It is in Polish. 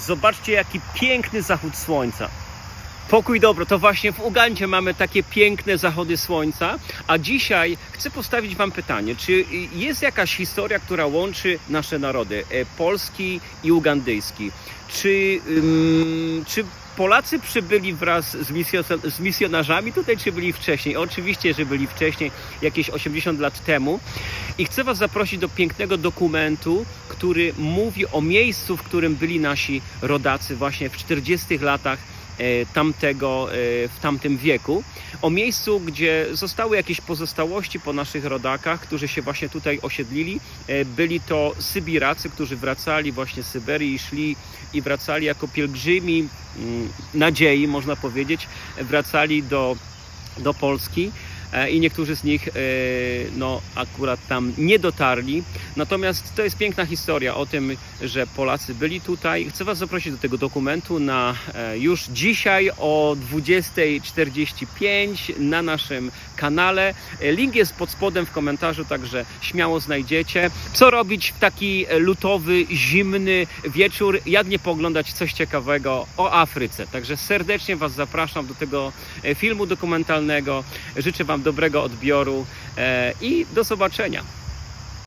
Zobaczcie, jaki piękny zachód słońca. Pokój dobro, to właśnie w Ugandzie mamy takie piękne zachody słońca, a dzisiaj chcę postawić Wam pytanie, czy jest jakaś historia, która łączy nasze narody, e, polski i ugandyjski? Czy, ym, czy Polacy przybyli wraz z, misjo- z misjonarzami tutaj, czy byli wcześniej? Oczywiście, że byli wcześniej, jakieś 80 lat temu. I chcę Was zaprosić do pięknego dokumentu, który mówi o miejscu, w którym byli nasi rodacy właśnie w 40 latach tamtego, e, w tamtym wieku. O miejscu, gdzie zostały jakieś pozostałości po naszych rodakach, którzy się właśnie tutaj osiedlili. E, Byli to Sybiracy, którzy wracali właśnie z Syberii i szli i wracali jako pielgrzymi mm, nadziei, można powiedzieć, wracali do, do Polski. E, I niektórzy z nich e, no, akurat tam nie dotarli. Natomiast to jest piękna historia o tym, że Polacy byli tutaj. Chcę Was zaprosić do tego dokumentu na e, już dzisiaj o 20.45 na naszym kanale. Link jest pod spodem w komentarzu, także śmiało znajdziecie. Co robić w taki lutowy, zimny wieczór? Jak nie pooglądać coś ciekawego o Afryce? Także serdecznie Was zapraszam do tego filmu dokumentalnego. Życzę Wam dobrego odbioru e, i do zobaczenia.